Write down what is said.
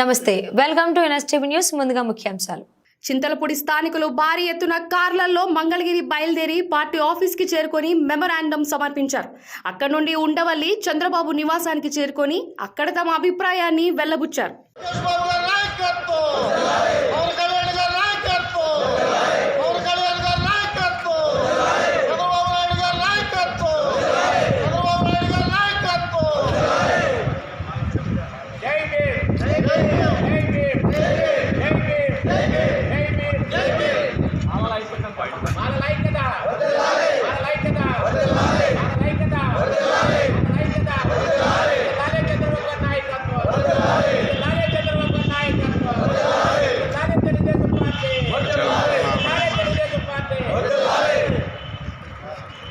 నమస్తే welcome to NSTV news ముందుగా ముఖ్యాంశాలు. చింతలపూడి స్థానికులు భారీ ఎత్తున కార్లలో మంగళగిరి బయలుదేరి పార్టీ ఆఫీస్కి చేరుకొని మెమరాండం సమర్పించారు. అక్కడి నుండి ఉండవల్లి చంద్రబాబు నివాసానికి చేరుకొని అక్కడ తమ అభిప్రాయాన్ని వెల్లబుచ్చారు.